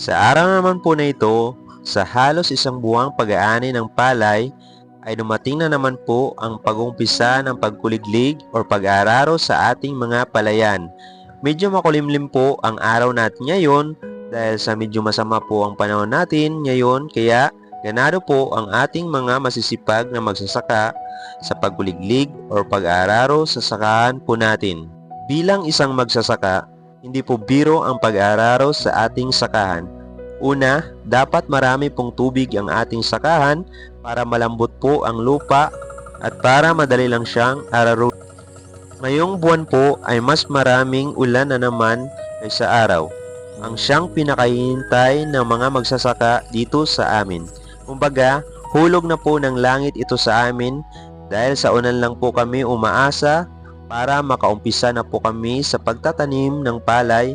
Sa araw naman po na ito, sa halos isang buwang pag-aani ng palay, ay dumating na naman po ang pag-umpisa ng pagkuliglig o pag-araro sa ating mga palayan. Medyo makulimlim po ang araw natin ngayon dahil sa medyo masama po ang panahon natin ngayon kaya ganado po ang ating mga masisipag na magsasaka sa pagkuliglig o pag-araro sa sakahan po natin. Bilang isang magsasaka, hindi po biro ang pag-araro sa ating sakahan. Una, dapat marami pong tubig ang ating sakahan para malambot po ang lupa at para madali lang siyang araro. Ngayong buwan po ay mas maraming ulan na naman kaysa araw. Ang siyang pinakahihintay ng mga magsasaka dito sa amin. Kumbaga, hulog na po ng langit ito sa amin dahil sa unan lang po kami umaasa para makaumpisa na po kami sa pagtatanim ng palay.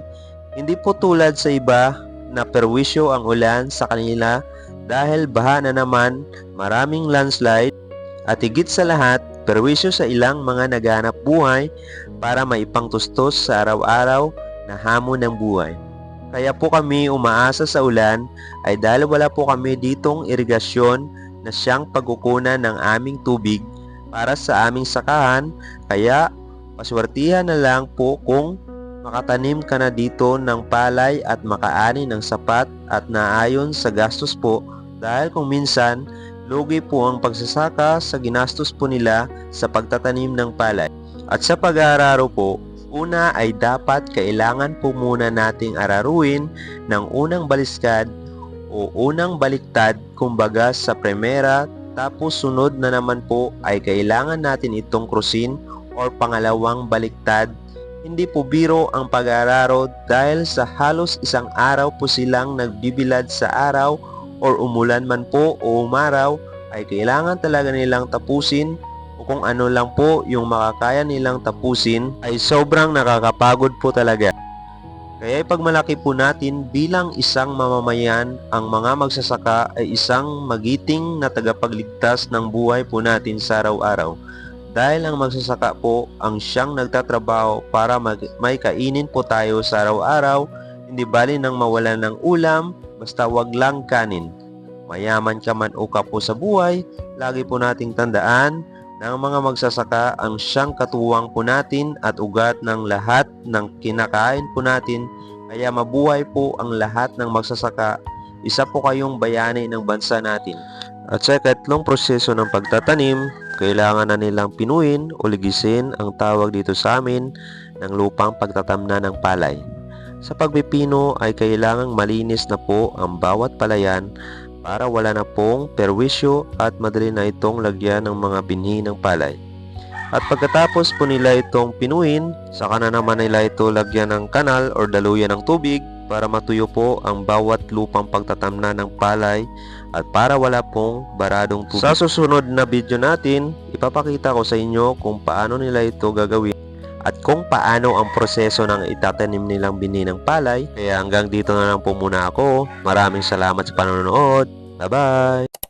Hindi po tulad sa iba na perwisyo ang ulan sa kanila dahil baha na naman, maraming landslide, at higit sa lahat, perwisyo sa ilang mga naghanap buhay para maipangtustos sa araw-araw na hamon ng buhay. Kaya po kami umaasa sa ulan ay dahil wala po kami ditong irigasyon na siyang pagkukunan ng aming tubig para sa aming sakahan, kaya paswertihan na lang po kung makatanim ka na dito ng palay at makaani ng sapat at naayon sa gastos po dahil kung minsan lugi po ang pagsasaka sa ginastos po nila sa pagtatanim ng palay. At sa pag-aararo po, una ay dapat kailangan po muna nating araruin ng unang baliskad o unang baliktad kumbaga sa primera tapos sunod na naman po ay kailangan natin itong krusin or pangalawang baliktad hindi po biro ang pag-araro dahil sa halos isang araw po silang nagbibilad sa araw or umulan man po o umaraw ay kailangan talaga nilang tapusin o kung ano lang po yung makakaya nilang tapusin ay sobrang nakakapagod po talaga. Kaya ipagmalaki po natin bilang isang mamamayan ang mga magsasaka ay isang magiting na tagapagligtas ng buhay po natin sa araw-araw dahil ang magsasaka po ang siyang nagtatrabaho para mag- may kainin po tayo sa araw-araw, hindi bali nang mawalan ng ulam, basta wag lang kanin. Mayaman ka man o ka po sa buhay, lagi po nating tandaan na ang mga magsasaka ang siyang katuwang po natin at ugat ng lahat ng kinakain po natin, kaya mabuhay po ang lahat ng magsasaka, isa po kayong bayani ng bansa natin. At sa ikatlong proseso ng pagtatanim, kailangan na nilang pinuin o ligisin ang tawag dito sa amin ng lupang pagtatamna ng palay. Sa pagpipino ay kailangang malinis na po ang bawat palayan para wala na pong perwisyo at madali na itong lagyan ng mga binhi ng palay. At pagkatapos po nila itong pinuin, saka na naman nila ito lagyan ng kanal or daluyan ng tubig para matuyo po ang bawat lupang pagtatamna ng palay at para wala pong baradong tubig. Sa susunod na video natin, ipapakita ko sa inyo kung paano nila ito gagawin at kung paano ang proseso ng itatanim nilang bini ng palay. Kaya hanggang dito na lang po muna ako. Maraming salamat sa panonood. Bye-bye!